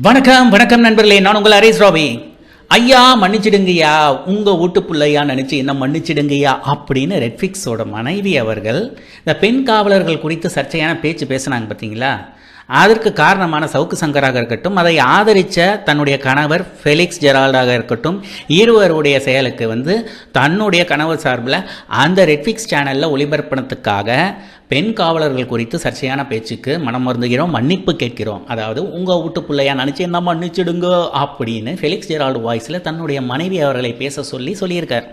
வணக்கம் வணக்கம் நண்பர்களே. நான் உங்கள் அரேஸ் ராபி ஐயா மன்னிச்சிடுங்கய்யா. உங்கள் வீட்டு பிள்ளையா நினச்சி என்ன மன்னிச்சிடுங்கய்யா அப்படின்னு ரெட்ஃபிக்ஸோட மனைவி அவர்கள் இந்த பெண் காவலர்கள் குறித்து சர்ச்சையான பேச்சு பேசுனாங்க பார்த்தீங்களா? அதற்கு காரணமான சவுக்கு சங்கராக இருக்கட்டும் அதை ஆதரித்த தன்னுடைய கணவர் ஃபெலிக்ஸ் ஜெரால்டாக இருக்கட்டும் இருவருடைய செயலுக்கு வந்து தன்னுடைய கணவர் சார்பில் அந்த ரெட்ஃபிக்ஸ் சேனலில் ஒளிபரப்பினத்துக்காக பெண் காவலர்கள் குறித்து சர்ச்சையான பேச்சுக்கு மனம் மருந்துகிறோம் மன்னிப்பு கேட்கிறோம். அதாவது உங்கள் வீட்டு பிள்ளையா நினச்சி என்ன மன்னிச்சிடுங்க? அப்படின்னு ஃபெலிக்ஸ் ஜெரால்டு வாய்ஸில் தன்னுடைய மனைவி அவர்களை பேச சொல்லி சொல்லியிருக்கார்.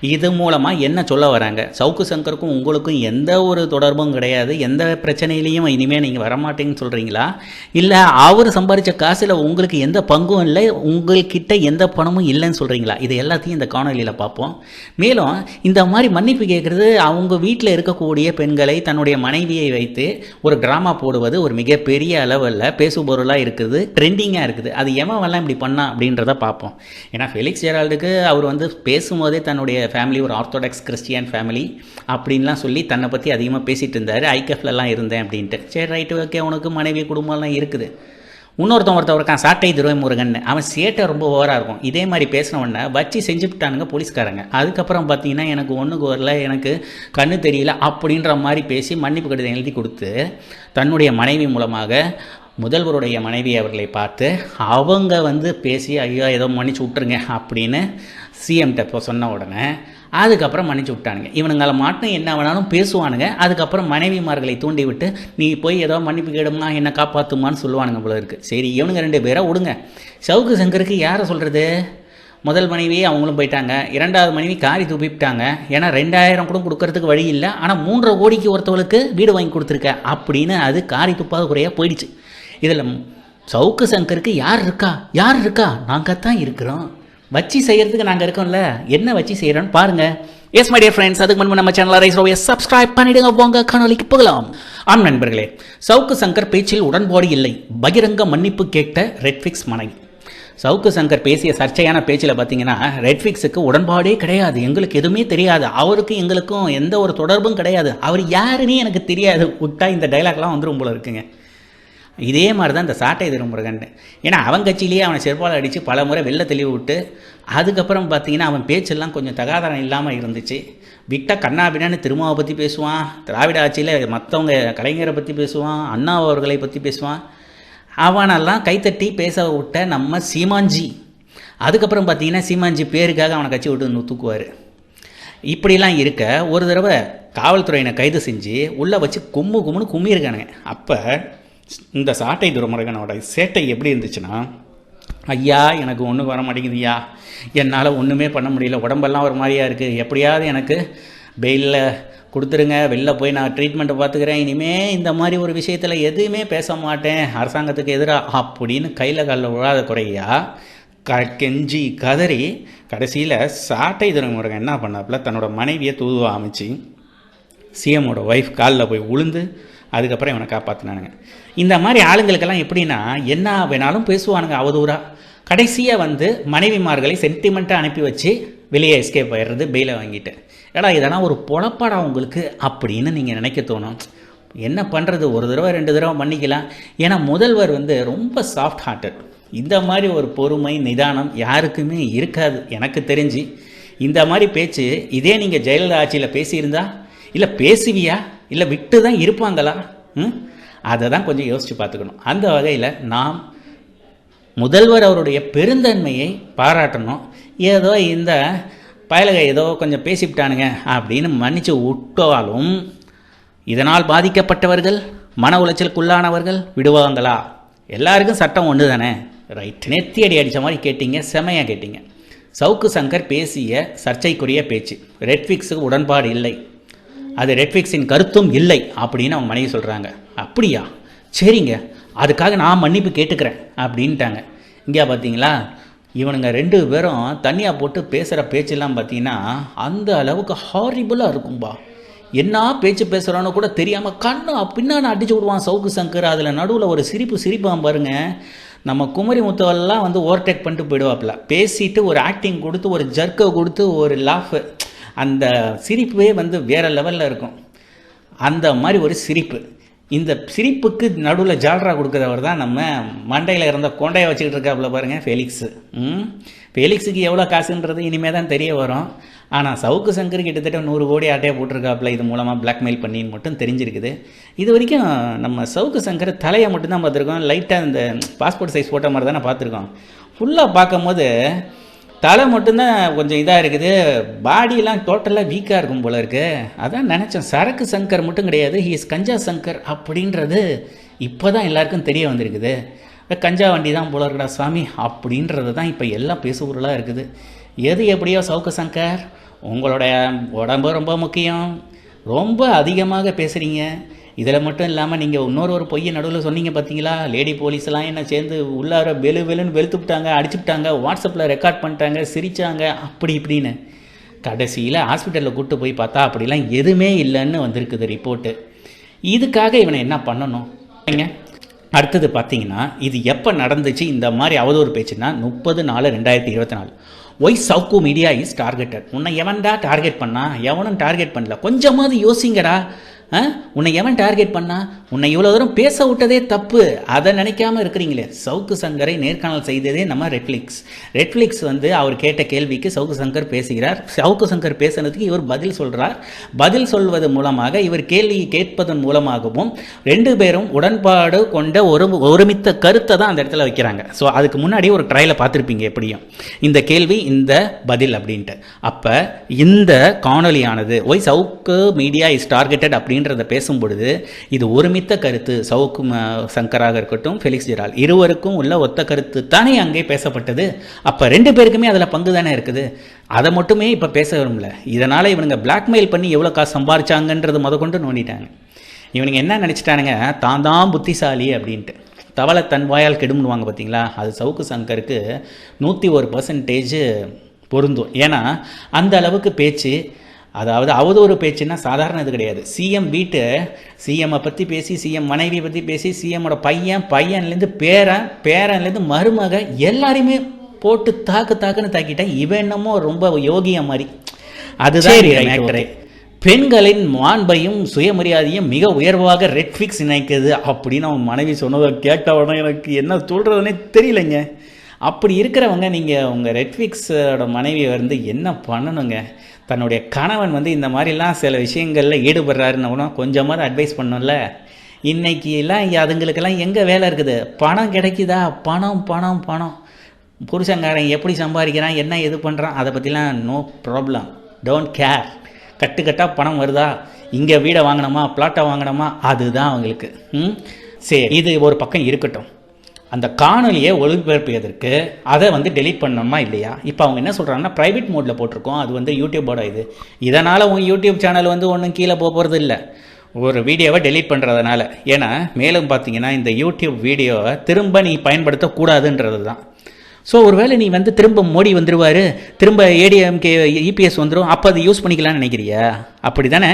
இது மூலமாக என்ன சொல்ல வராங்க? சவுக்கு சங்கருக்கும் உங்களுக்கும் எந்த ஒரு தொடர்பும் கிடையாது. எந்த பிரச்சனையிலையும் இனிமேல் நீங்கள் வரமாட்டேங்கன்னு சொல்கிறீங்களா இல்லை அவர் சம்பாதிச்ச காசில் உங்களுக்கு எந்த பங்கும் இல்லை உங்கள்கிட்ட எந்த பணமும் இல்லைன்னு சொல்கிறீங்களா இது எல்லாத்தையும் இந்த காணொலியில் பார்ப்போம். மேலும் இந்த மாதிரி மன்னிப்பு கேட்குறது அவங்க வீட்டில் இருக்கக்கூடிய பெண்களை தன்னுடைய மனைவியை வைத்து ஒரு ட்ராமா போடுவது ஒரு மிகப்பெரிய அளவில் பேசுபொருளாக இருக்குது ட்ரெண்டிங்காக இருக்குது. அது எமவெல்லாம் இப்படி பண்ணா அப்படின்றத பார்ப்போம். ஏன்னா ஃபெலிக்ஸ் ஜெரால்டுக்கு அவர் வந்து பேசும்போதே தன்னுடைய ஃபேமிலி ஒரு ஆர்த்தோடாக்ஸ் கிறிஸ்டியன் ஃபேமிலி அப்படின்லாம் சொல்லி தன்னை பற்றி அதிகமாக பேசிகிட்டு இருந்தார். ஐகேஃப்லலாம் இருந்தேன் அப்படின்ட்டு. சரி ரைட்டு ஓகே உனக்கு மனைவி குடும்பம்லாம் இருக்குது. இன்னொருத்தன் ஒருத்தன் இருக்கான் சாட்டை துருவை முருகன் அவன் சேட்டை ரொம்ப ஓவராக இருக்கும். இதே மாதிரி பேசினவொடனே வச்சு செஞ்சுட்டானுங்க போலீஸ்காரங்க. அதுக்கப்புறம் பார்த்தீங்கன்னா எனக்கு ஒன்றுக்கு வரல எனக்கு கண்ணு தெரியல அப்படின்ற மாதிரி பேசி மன்னிப்பு கடிதம் எழுதி கொடுத்து தன்னுடைய மனைவி மூலமாக முதல்வருடைய மனைவி அவர்களை பார்த்து அவங்க வந்து பேசி ஐயோ ஏதோ மன்னிச்சு விட்ருங்க அப்படின்னு சிஎம்கிட்ட இப்போ சொன்ன உடனே அதுக்கப்புறம் மன்னிச்சு விட்டானுங்க. இவனுங்களை மாட்டும் என்ன வேணாலும் பேசுவானுங்க. அதுக்கப்புறம் மனைவிமார்களை தூண்டி விட்டு நீ போய் ஏதோ மன்னிப்பு கேடுமா என்னை காப்பாற்றுமான்னு சொல்லுவானுங்க போல இருக்கு. சரி இவனுங்க ரெண்டு பேரை விடுங்க. சவுக்கு சங்கருக்கு யாரை சொல்கிறது முதல் மனைவி அவங்களும் போயிட்டாங்க. இரண்டாவது மனைவி காரி துப்பிட்டாங்க ஏன்னா ரெண்டாயிரம் கூட கொடுக்கறதுக்கு வழி இல்லை. ஆனால் மூன்றரை கோடிக்கு ஒருத்தவளுக்கு வீடு வாங்கி கொடுத்துருக்க அப்படின்னு அது காரி துப்பாத குறையாக போயிடுச்சு. இதில் சவுக்கு சங்கருக்கு யார் இருக்கா? யார் இருக்கா? நாங்கள் தான் இருக்கிறோம். வச்சு செய்யறதுக்கு நாங்கள் இருக்கோம்ல. என்ன வச்சு செய்கிறோன்னு பாருங்க. எஸ் மை டியர் ஃப்ரெண்ட்ஸ் அதுக்கு முன்பு நம்ம சேனல் ரைஸ் ரோவை சப்ஸ்கிரைப் பண்ணிடுங்க. போங்க காணொலிக்கு போகலாம். ஆம் நண்பர்களே சவுக்கு சங்கர் பேச்சில் உடன்பாடு இல்லை. பகிரங்க மன்னிப்பு கேட்ட ரெட்ஃபிக்ஸ் மனைவி. சவுக்கு சங்கர் பேசிய சர்ச்சையான பேச்சில் பார்த்தீங்கன்னா ரெட்ஃபிக்ஸுக்கு உடன்பாடே கிடையாது. எங்களுக்கு எதுவுமே தெரியாது. அவருக்கு எங்களுக்கும் எந்த ஒரு தொடர்பும் கிடையாது. அவர் யாருன்னே எனக்கு தெரியாது. விட்டா இந்த டைலாக்லாம் வந்துடும் போல இருக்குங்க. இதே மாதிரி தான் இந்த சாட்டை திருமுருகன் ஏன்னா அவன் கட்சியிலேயே அவனை செருப்பால் அடித்து பல முறை வெளில தெளிவு விட்டு அதுக்கப்புறம் பார்த்தீங்கன்னா அவன் பேச்செல்லாம் கொஞ்சம் தகாதாரம் இல்லாமல் இருந்துச்சு. விட்டா கண்ணாபின்னான்னு திருமாவை பற்றி பேசுவான் திராவிட ஆட்சியில் மற்றவங்க கலைஞரை பற்றி பேசுவான் அண்ணா அவர்களை பற்றி பேசுவான். அவனெல்லாம் கைத்தட்டி பேச விட்ட நம்ம சீமாஞ்சி அதுக்கப்புறம் பார்த்தீங்கன்னா சீமாஞ்சி பேருக்காக அவனை கட்சி விட்டு தூக்குவார் இப்படிலாம் இருக்க ஒரு தடவை காவல்துறையினை கைது செஞ்சு உள்ளே வச்சு கும்மு கும்முன்னு கும்மியிருக்கானுங்க. அப்போ இந்த சாட்டை துரமுருகனோட சேட்டை எப்படி இருந்துச்சுன்னா ஐயா எனக்கு ஒன்றும் வர மாட்டேங்குதுயா என்னால் ஒன்றுமே பண்ண முடியல. உடம்பெல்லாம் ஒரு மாதிரியா இருக்குது எப்படியாவது எனக்கு பெயிலில் கொடுத்துருங்க. வெளில போய் நான் ட்ரீட்மெண்ட்டை பார்த்துக்கிறேன். இனிமேல் இந்த மாதிரி ஒரு விஷயத்தில் எதுவுமே பேச மாட்டேன். அரசாங்கத்துக்கு எதிராக அப்படின்னு கையில் காலில் விழாத குறையா க கெஞ்சி கதறி கடைசியில் சாட்டை துறைமுருகன் என்ன பண்ணாப்புல தன்னோட மனைவியை தூதுவா அமைச்சு சிஎம்மோட ஒய்ஃப் காலில் போய் உளுந்து அதுக்கப்புறம் இவனை காப்பாற்றினானுங்க இந்த மாதிரி ஆளுங்களுக்கெல்லாம் எப்படின்னா என்ன வேணாலும் பேசுவானுங்க அவதூறாக கடைசியாக வந்து மனைவிமார்களை சென்டிமெண்ட்டாக அனுப்பி வச்சு வெளியே எஸ்கேப் ஆயிடுறது பெயிலை வாங்கிட்டு. ஏடா இதெல்லாம் ஒரு பொழப்பாடா உங்களுக்கு? அப்படின்னு நீங்கள் நினைக்க தோணும். என்ன பண்ணுறது ஒரு தடவை ரெண்டு தடவை பண்ணிக்கலாம் ஏன்னா முதல்வர் வந்து ரொம்ப சாஃப்ட் ஹார்ட்டட் இந்த மாதிரி ஒரு பொறுமை நிதானம் யாருக்குமே இருக்காது எனக்கு தெரிஞ்சு. இந்த மாதிரி பேச்சு இதே நீங்கள் ஜெயலலிதா ஆட்சியில் பேசியிருந்தா? இல்லை பேசுவியா? இல்லை விட்டு தான் இருப்பாங்களா? ம்? அதை தான் கொஞ்சம் யோசித்து பார்த்துக்கணும். அந்த வகையில் நாம் முதல்வர் அவருடைய பெருந்தன்மையை பாராட்டணும். ஏதோ இந்த பயலக ஏதோ கொஞ்சம் பேசிவிட்டானுங்க அப்படின்னு மன்னிச்சு விட்டாலும் இதனால் பாதிக்கப்பட்டவர்கள் மன உளைச்சலுக்குள்ளானவர்கள் விடுவாங்களா? எல்லாருக்கும் சட்டம் ஒன்று தானே ரைட் நெத்தி அடி அடித்த மாதிரி கேட்டீங்க செமையாக கேட்டீங்க. சவுக்கு சங்கர் பேசிய சர்ச்சைக்குரிய பேச்சு. ரெட்ஃபிக்ஸுக்கு உடன்பாடு இல்லை. அது ரெட்ஃபிக்ஸின் கருத்தும் இல்லை அப்படின்னு அவங்க மனைவி சொல்கிறாங்க அப்படியா? சரிங்க. அதுக்காக நான் மன்னிப்பு கேட்டுக்கிறேன் அப்படின்ட்டாங்க. இங்கே பார்த்தீங்களா இவனுங்க ரெண்டு பேரும் தனியாக போட்டு பேசுகிற பேச்செல்லாம் பார்த்தீங்கன்னா அந்த அளவுக்கு ஹாரிபிளாக இருக்கும்பா. என்ன பேச்சு பேசுகிறானோ கூட தெரியாமல் கண்ணு பின்னாடி அடிச்சு விடுவான் சவுக்கு சங்கர். அதில் நடுவில் ஒரு சிரிப்பு சிரிப்பான் பாருங்க. நம்ம குமரி முத்தவெல்லாம் வந்து ஓவர்டேக் பண்ணிட்டு போயிடுவாப்புல. பேசிட்டு ஒரு ஆக்டிங் கொடுத்து ஒரு ஜர்க்கை கொடுத்து ஒரு லாஃபு அந்த சிரிப்பே வந்து வேறு லெவலில் இருக்கும். அந்த மாதிரி ஒரு சிரிப்பு. இந்த சிரிப்புக்கு நடுவில் ஜால்ரா கொடுக்குறவர் தான் நம்ம மண்டையில் இருந்த கொண்டையை வச்சுக்கிட்டு இருக்காப்புல பாருங்கள் ஃபெலிக்ஸு ம்? ஃபெலிக்ஸுக்கு எவ்வளோ காசுன்றது இனிமேல் தான் தெரிய வரும். ஆனால் சவுக்கு சங்கர் கிட்டத்தட்ட நூறு கோடி ஆட்டையை போட்டிருக்காப்புல இது மூலமாக பிளாக்மெயில் பண்ணின்னு மட்டும் தெரிஞ்சிருக்குது. இது வரைக்கும் நம்ம சவுக்கு சங்கர் தலையை மட்டும்தான் பார்த்துருக்கோம். லைட்டாக இந்த பாஸ்போர்ட் சைஸ் போட்ட மாதிரி தானே பார்த்துருக்கோம். ஃபுல்லாக பார்க்கும்போது தலை மட்டும்தான் கொஞ்சம் இதாக இருக்குது. பாடியெல்லாம் டோட்டலாக வீக்காக இருக்கும் போல இருக்கு. அதான் நினச்சேன். சரக்கு சங்கர் மட்டும் கிடையாது. ஹீஸ் கஞ்சா சங்கர் அப்படின்றது இப்போ தான் எல்லாருக்கும் தெரிய வந்திருக்குது. கஞ்சா வண்டி தான் போல இருக்கடா சாமி அப்படின்றது தான் இப்போ எல்லாம் பேசுபொருளாக இருக்குது. எது எப்படியோ சவுக்கு சங்கர்? உங்களுடைய உடம்பு ரொம்ப முக்கியம். ரொம்ப அதிகமாக பேசுகிறீங்க இதில் மட்டும் இல்லாமல் நீங்கள் இன்னொரு ஒரு பொய்யை நடுவில் சொன்னீங்க பார்த்தீங்களா லேடி போலீஸ்லாம் என்ன சேர்ந்து உள்ளார வெளு வெளுன்னு வெளுத்துவிட்டாங்க அடிச்சுட்டாங்க வாட்ஸ்அப்பில் ரெக்கார்ட் பண்ணிட்டாங்க சிரித்தாங்க அப்படி இப்படின்னு. கடைசியில் ஹாஸ்பிட்டலில் கூப்பிட்டு போய் பார்த்தா அப்படிலாம் எதுவுமே இல்லைன்னு வந்திருக்குது ரிப்போர்ட்டு. இதுக்காக இவனை என்ன பண்ணணும்? அடுத்தது பார்த்தீங்கன்னா இது எப்போ நடந்துச்சு? இந்த மாதிரி அவதூறு பேச்சுன்னா முப்பது நாலு ரெண்டாயிரத்தி இருபத்தி நாலு. Why Savukku media is targeted உன்னை எவன்டா டார்கெட் பண்ணா? எவனும் டார்கெட் பண்ணல. கொஞ்சமாவது யோசிங்கடா. உன்னை எவன் டார்கெட் பண்ணா? உன்னை இவ்வளோ தூரம் பேச விட்டதே தப்பு. அதை நினைக்காம இருக்கிறீங்களே. சவுக்கு சங்கரை நேர்காணல் செய்ததே நம்ம ரெட்ஃப்ளிக்ஸ் ரெட்ஃப்ளிக்ஸ் வந்து அவர் கேட்ட கேள்விக்கு சவுக்கு சங்கர் பேசுகிறார். சவுக்கு சங்கர் பேசுனதுக்கு இவர் பதில் சொல்கிறார் பதில் சொல்வது மூலமாக இவர் கேள்வி கேட்பதன் மூலமாகவும் ரெண்டு பேரும் உடன்பாடு கொண்ட ஒரு ஒருமித்த கருத்தை தான் அந்த இடத்துல வைக்கிறாங்க. ஸோ அதுக்கு முன்னாடி ஒரு ட்ரையலை பார்த்துருப்பீங்க எப்படியும். இந்த கேள்வி இந்த பதில் அப்படின்ட்டு. அப்போ இந்த காணொலியானது why Savukku media is targeted அப்படின்னு அப்படின்றத பேசும் பொழுது இது ஒருமித்த கருத்து. சவுக்கு ம- சங்கராக இருக்கட்டும் ஃபெலிக்ஸ் ஜெரால் இருவருக்கும் உள்ள ஒத்த கருத்து தானே அங்கே பேசப்பட்டது. அப்போ ரெண்டு பேருக்குமே அதில் பங்கு தானே இருக்குது. அதை மட்டுமே இப்போ பேச விரும்பல. இதனால் இவனுங்க பிளாக்மெயில் பண்ணி எவ்வளோ காசு சம்பாரிச்சாங்கன்றது முத கொண்டு நோண்டிட்டாங்க. இவனுங்க என்ன நினச்சிட்டானுங்க? தான் தான் புத்திசாலி அப்படின்ட்டு. தவளை தன் வாயால் கெடும்னுவாங்க பார்த்தீங்களா அது சவுக்கு சங்கருக்கு நூற்றி ஒரு பர்சன்டேஜ் பொருந்தும். ஏன்னா அந்த அளவுக்கு பேச்சு அதாவது அவதூறு பேச்சுன்னா சாதாரண இது கிடையாது. சிஎம் வீட்டு சிஎம்மை பற்றி பேசி சிஎம் மனைவியை பற்றி பேசி சிஎம்மோட பையன் பையன்லேருந்து பேரன் பேரன்லேருந்து மருமக எல்லாரையுமே போட்டு தாக்கு தாக்குன்னு தாக்கிட்டா இவன் என்னமோ ரொம்ப யோகியா மாதிரி. அதுதான். பெண்களின் மாண்பையும் சுயமரியாதையும் மிக உயர்வாக ரெட்ஃபிக்ஸ் நினைக்குது அப்படின்னு அவன் மனைவி சொன்னதை கேட்ட உடனே எனக்கு என்ன சொல்கிறதுனே தெரியலைங்க. அப்படி இருக்கிறவங்க நீங்கள் உங்கள் ரெட்ஃபிக்ஸோட மனைவியை வந்து என்ன பண்ணணுங்க? தன்னுடைய கணவன் வந்து இந்த மாதிரிலாம் சில விஷயங்களில் ஈடுபடுறாருன்னு கொஞ்சமாவது அட்வைஸ் பண்ணணும்ல இன்னைக்கு எல்லாம் அதுங்களுக்கெல்லாம் எங்கே வேலை இருக்குது? பணம் கிடைக்குதா? பணம் பணம் பணம். புருஷங்காரன் எப்படி சம்பாதிக்கிறான்? என்ன இது பண்ணுறான் அதை பற்றிலாம் நோ ப்ராப்ளம் டோன்ட் கேர் கட்டுக்கட்டாக பணம் வருதா? இங்கே வீடை வாங்கினோமா பிளாட்டை வாங்கினோமா அதுதான் அவங்களுக்கு. ம்? சரி. இது ஒரு பக்கம் இருக்கட்டும். அந்த காணொலியை ஒளிபரப்பியதற்கு அதை வந்து டெலீட் பண்ணணுமா இல்லையா? இப்போ அவங்க என்ன சொல்கிறாங்கன்னா ப்ரைவேட் மோடில் போட்டிருக்கோம். அது வந்து யூடியூபோட இது. இதனால் உங்கள் யூடியூப் சேனல் வந்து ஒன்றும் கீழே போக போகிறது இல்லை. ஒரு வீடியோவை டெலீட் பண்ணுறதுனால ஏன்னா மேலும் பார்த்தீங்கன்னா இந்த யூடியூப் வீடியோவை திரும்ப நீ பயன்படுத்தக்கூடாதுன்றது தான் ஸோ ஒருவேளை நீ வந்து திரும்ப மோடி வந்துடுவார் திரும்ப ஏடிஎம்கே இபிஎஸ் வந்துடும் அப்போ அதை யூஸ் பண்ணிக்கலாம்னு நினைக்கிறியா? அப்படி தானே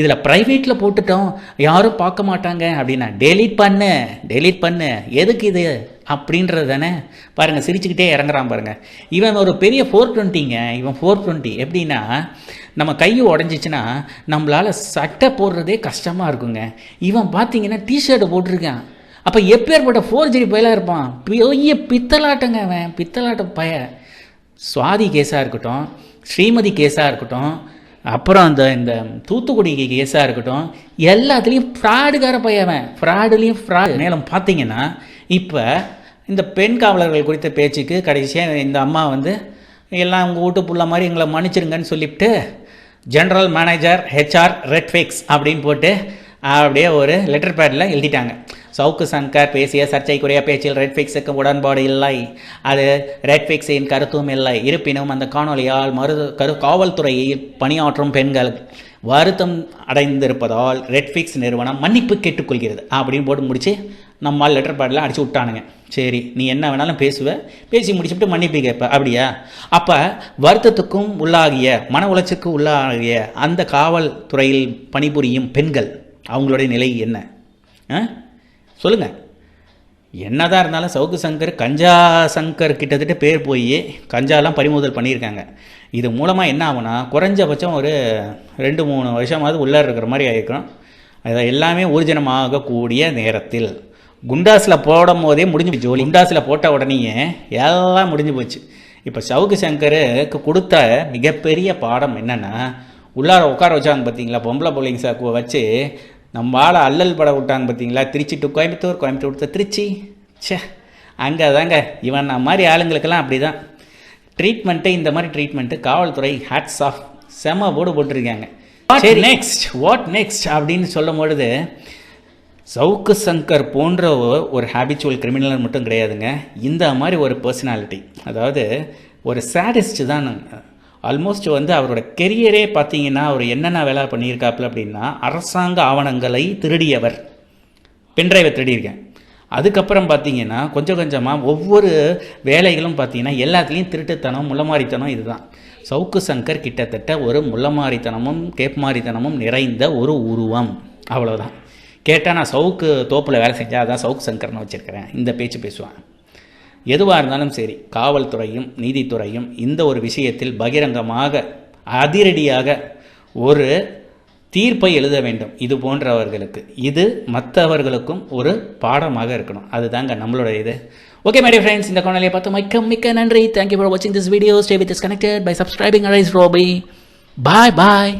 இதில் ப்ரைவேட்டில் போட்டுட்டோம் யாரும் பார்க்க மாட்டாங்க அப்படின்னா டெலீட் பண்ணு டெலீட் பண்ணு எதுக்கு இது அப்படின்றது தானே? பாருங்கள் சிரிச்சுக்கிட்டே இறங்குறான் பாருங்க. இவன் ஒரு பெரிய ஃபோர் டுவெண்ட்டிங்க இவன் ஃபோர் டுவெண்ட்டி எப்படின்னா நம்ம கை உடஞ்சிச்சின்னா நம்மளால் சட்டை போடுறதே கஷ்டமாக இருக்குங்க. இவன் பார்த்தீங்கன்னா டிஷர்ட்டை போட்டிருக்கான். அப்போ எப்பேற்பட்ட ஃபோர்ஜரி பயலாக இருப்பான்? பெரிய பித்தலாட்டங்க அவன். பித்தலாட்ட பய. சுவாதி கேஸாக இருக்கட்டும் ஸ்ரீமதி கேஸாக இருக்கட்டும் அப்புறம் அந்த இந்த தூத்துக்குடி கேஸாக இருக்கட்டும் எல்லாத்துலேயும் ஃப்ராடுக்கார பையவன் ஃப்ராடுலேயும் ஃப்ராடு மேலும் பார்த்தீங்கன்னா இப்போ இந்த பெண் காவலர்கள் குறித்த பேச்சுக்கு கடைசியாக இந்த அம்மா வந்து எல்லாம் உங்கள் வீட்டு புள்ள மாதிரி எங்களை மன்னிச்சிருங்கன்னு சொல்லிவிட்டு ஜென்ரல் மேனேஜர் ஹெச்ஆர் ரெட்ஃபிக்ஸ் அப்படின்னு போட்டு அப்படியே ஒரு லெட்டர் பேடில் எழுதிட்டாங்க. சவுக்கு சங்கர் பேசிய சர்ச்சைக்குரிய பேச்சில் ரெட்ஃபிக்ஸுக்கு உடன்பாடு இல்லை. அது ரெட்ஃபிக்ஸின் கருத்தும் இல்லை. இருப்பினும் அந்த காணொலியால் மறு கரு காவல்துறையில் பணியாற்றும் பெண்கள் வருத்தம் அடைந்திருப்பதால் ரெட்ஃபிக்ஸ் நிறுவனம் மன்னிப்பு கேட்டுக்கொள்கிறது. அப்படின்னு போட்டு முடிச்சு நம்மால் லெட்டர் பேடில் அடிச்சு விட்டானுங்க. சரி நீ என்ன வேணாலும் பேசுவ. பேசி முடிச்சுட்டு மன்னிப்பு கேட்ப அப்படியா? அப்போ வருத்தத்துக்கும் உள்ளாகிய மன உளைச்சலுக்கு உள்ளாகிய அந்த காவல்துறையில் பணிபுரியும் பெண்கள் அவங்களுடைய நிலை என்ன? ஆ? சொல்லுங்கள் என்னதான் இருந்தாலும் சவுக்கு சங்கர் கஞ்சா சங்கர் கிட்டத்தட்ட பேர் போய் கஞ்சாலாம் பறிமுதல் பண்ணியிருக்காங்க. இது மூலமாக என்ன ஆகும்னா குறைஞ்சபட்சம் ஒரு ரெண்டு மூணு வருஷமாவது உள்ளே இருக்கிற மாதிரி ஆகிருக்கிறோம் அது எல்லாமே ஊர்ஜனமாகக்கூடிய நேரத்தில். குண்டாஸில் போடும் போதே முடிஞ்சு போச்சு. ஜோலி. குண்டாஸில் போட்ட உடனேயே எல்லாம் முடிஞ்சு போச்சு. இப்போ சவுக்கு சங்கருக்கு கொடுத்த மிகப்பெரிய பாடம் என்னென்னா உள்ளார உட்கார வச்சாங்க பார்த்தீங்களா பொம்பளை பிள்ளைங்க சாக்கு வச்சு நம்ம ஆளை அல்லல் பட விட்டாங்க பார்த்தீங்களா? Trichy to Coimbatore Coimbatore to Trichy. ச்சே அங்கே தாங்க இவன் நான் மாதிரி ஆளுங்களுக்கெல்லாம் அப்படி தான் ட்ரீட்மெண்ட்டு இந்த மாதிரி ட்ரீட்மெண்ட்டு காவல்துறை ஹேட்ஸ் ஆஃப் செம போர்டு போட்டிருக்காங்க. சரி. நெக்ஸ்ட் வாட் நெக்ஸ்ட் அப்படின்னு சொல்லும் பொழுது சவுக்கு சங்கர் போன்ற ஒரு ஹேபிச்சுவல் கிரிமினல் மட்டும் கிடையாதுங்க. இந்த மாதிரி ஒரு பர்சனாலிட்டி அதாவது ஒரு சேடிஸ்ட் தான். ஆல்மோஸ்ட் வந்து அவரோட கெரியரே பார்த்தீங்கன்னா அவர் என்னென்ன வேலை பண்ணியிருக்காப்புல அப்படின்னா அரசாங்க ஆவணங்களை திருடியவர். பென்ட்ரைவை திருடியிருக்கேன். அதுக்கப்புறம் பார்த்தீங்கன்னா கொஞ்சம் கொஞ்சமாக ஒவ்வொரு வேலைகளும் பார்த்தீங்கன்னா எல்லாத்துலேயும் திருட்டுத்தனம் முள்ளமாரித்தனம் இதுதான். சவுக்கு சங்கர் கிட்டத்தட்ட ஒரு முள்ளமாரித்தனமும் கேப்மாரித்தனமும் நிறைந்த ஒரு உருவம். அவ்வளோதான் கேட்டால் நான் சவுக்கு தோப்பில் வேலை செஞ்சால் அதான் சவுக்கு சங்கர்னு வச்சுருக்கிறேன். இந்த பேச்சு பேசுவேன். எதுவாக இருந்தாலும் சரி காவல்துறையும் நீதித்துறையும் இந்த ஒரு விஷயத்தில் பகிரங்கமாக அதிரடியாக ஒரு தீர்ப்பை எழுத வேண்டும். இது போன்றவர்களுக்கு. இது மற்றவர்களுக்கும் ஒரு பாடமாக இருக்கணும். அதுதாங்க நம்மளோட இது. ஓகே மேடம் ஃப்ரெண்ட்ஸ் இந்த காணொலியை பார்த்து மிக்க மிக்க நன்றி. தேங்க்யூ ஃபார் வாட்சிங் this video stay with us connected by subscribing arise Robi bye bye